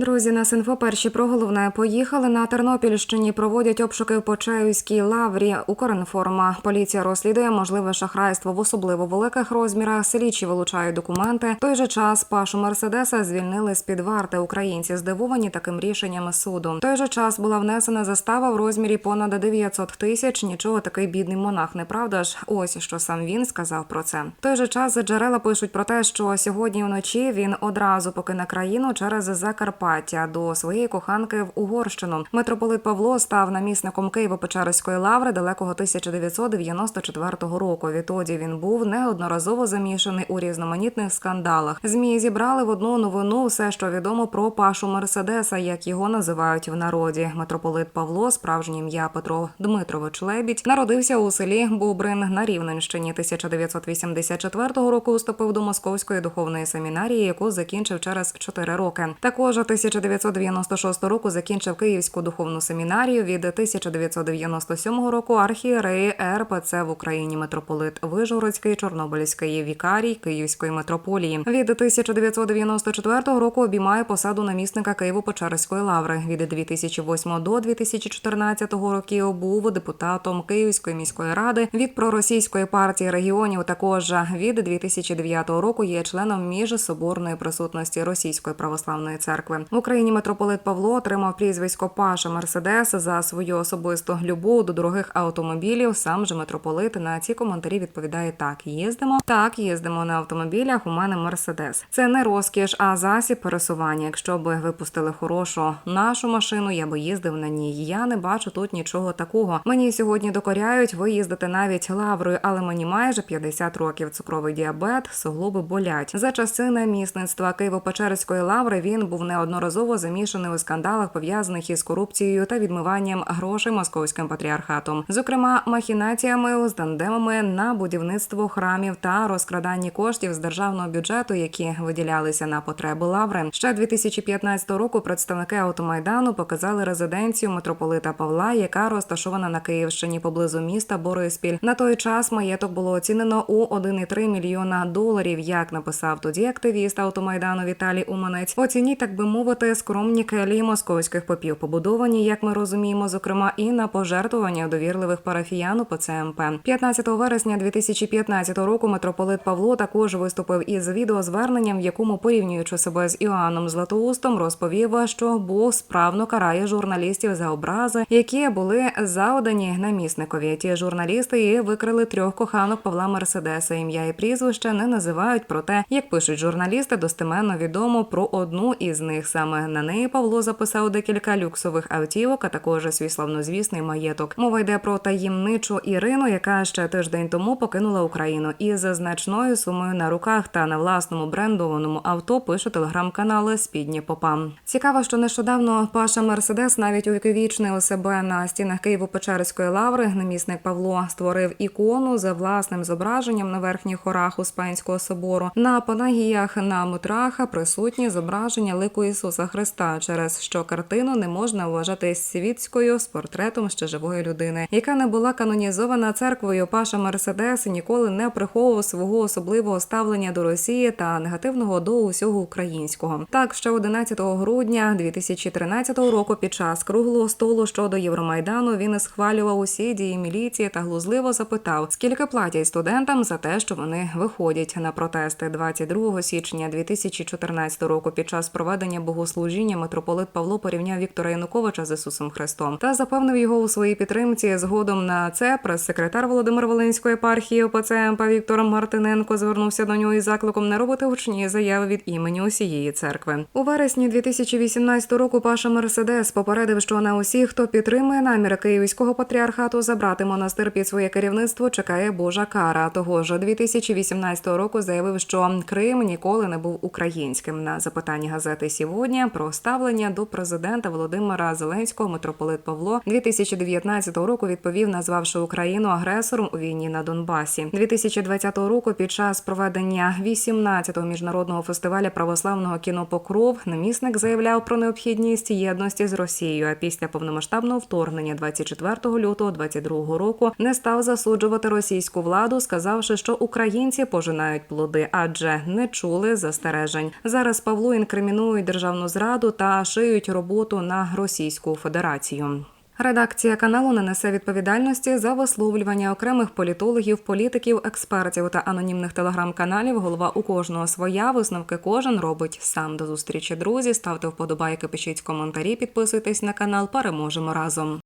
Друзі, на Синфо перші про головне поїхали на Тернопільщині. Проводять обшуки в Почаївській лаврі. Укрінформа. Поліція розслідує можливе шахрайство в особливо великих розмірах. Слідчі вилучають документи. В той же час Пашу Мерседеса звільнили з під варти. Українці здивовані таким рішенням суду. В той же час була внесена застава в розмірі понад 900 тисяч. Нічого такий бідний монах, не правда ж? Ось що сам він сказав про це. В той же час джерела пишуть про те, що сьогодні вночі він одразу покине країну через Закарпаття до своєї коханки в Угорщину. Митрополит Павло став намісником Києво-Печерської лаври далекого 1994 року. Відтоді він був неодноразово замішаний у різноманітних скандалах. Змі зібрали в одну новину все, що відомо про Пашу Мерседеса, як його називають в народі. Митрополит Павло, справжнє ім'я Петро Дмитрович Лебідь, народився у селі Бубрин на Рівненщині. 1984 року уступив до Московської духовної семінарії, яку закінчив через 4 роки. Також 1996 року закінчив Київську духовну семінарію. Від 1997 року архієреї РПЦ в Україні митрополит Вижгородський, Чорнобильський вікарій Київської митрополії. Від 1994 року обіймає посаду намісника Києво-Печерської лаври. Від 2008 до 2014 років був депутатом Київської міської ради від проросійської партії регіонів. Також від 2009 року є членом міжсоборної присутності Російської православної церкви в Україні. Митрополит Павло отримав прізвисько Паша Мерседес за свою особисту любов до дорогих автомобілів. Сам же митрополит на ці коментарі відповідає так: їздимо. Так, їздимо на автомобілях. У мене Мерседес. Це не розкіш, а засіб пересування. Якщо би випустили хорошу нашу машину, я би їздив на ній. Я не бачу тут нічого такого. Мені сьогодні докоряють. Ви їздите навіть лаврою, але мені майже 50 років. Цукровий діабет, суглоби болять. За часи намісництва Києво-Печерської лаври він був неодноразово замішаний у скандалах, пов'язаних із корупцією та відмиванням грошей московським патріархатом, зокрема махінаціями з тандемами на будівництво храмів та розкраданні коштів з державного бюджету, які виділялися на потреби лаври. Ще 2015 року представники автомайдану показали резиденцію митрополита Павла, яка розташована на Київщині поблизу міста Бориспіль. На той час маєток було оцінено у 1,3 мільйона доларів. Як написав тоді активіст автомайдану Віталій Уманець, у ціні, так би мовити, скромні келії московських попів побудовані, як ми розуміємо, зокрема і на пожертвування довірливих парафіян у ПЦМП. 15 вересня 2015 року митрополит Павло також виступив із відеозверненням, в якому порівнюючи себе з Іоанном Златоустом, розповів, що Бог справно карає журналістів за образи, які були завдані намісникові. Ті журналісти і викрили трьох коханок Павла Мерседеса. Ім'я і прізвище не називають. Проте, як пишуть журналісти, достеменно відомо про одну із них. Саме на неї Павло записав декілька люксових автівок, а також свій славнозвісний маєток. Мова йде про таємничу Ірину, яка ще тиждень тому покинула Україну із значною сумою на руках та на власному брендованому авто. Пише телеграм-канали Спідні Попа. Цікаво, що нещодавно Паша Мерседес навіть увіковічнив себе на стінах Києво-Печерської лаври. Намісник Павло створив ікону за власним зображенням на верхніх хорах Успенського собору. На панагіях на мутрах присутні зображення лику Ісуса Христа, через що картину не можна вважати світською з портретом ще живої людини, яка не була канонізована церквою. Паша Мерседес ніколи не приховував свого особливого ставлення до Росії та негативного до усього українського. Так, ще 11 грудня 2013 року, під час круглого столу щодо Євромайдану, він схвалював усі дії міліції та глузливо запитав, скільки платять студентам за те, що вони виходять на протести 22 січня 2014 року. Під час проведення богослужіння митрополит Павло порівняв Віктора Януковича з Ісусом Христом та запевнив його у своїй підтримці. Згодом на це прес-секретар Володимир Волинської епархії ОПЦ МП Віктор Мартиненко звернувся до нього із закликом не робити гучні заяви від імені усієї церкви. У вересні 2018 року Паша Мерседес попередив, що на усіх, хто підтримує наміри Київського патріархату забрати монастир під своє керівництво, чекає Божа кара. Того ж 2018 року заявив, що Крим ніколи не був українським. На запитання газети сьогодні про ставлення до президента Володимира Зеленського митрополит Павло 2019 року відповів, назвавши Україну агресором у війні на Донбасі. 2020 року під час проведення 18-го міжнародного фестивалю православного кіно Покров намісник заявляв про необхідність єдності з Росією. А після повномасштабного вторгнення 24 лютого 2022 року не став засуджувати російську владу, сказавши, що українці пожинають плоди, адже не чули застережень. Зараз Павлу інкримінують державну державну зраду та шиють роботу на Російську Федерацію. Редакція каналу не несе відповідальності за висловлювання окремих політологів, політиків, експертів та анонімних телеграм-каналів. Голова у кожного своя. Висновки кожен робить сам. До зустрічі, друзі. Ставте вподобайки, пишіть коментарі, підписуйтесь на канал. Переможемо разом.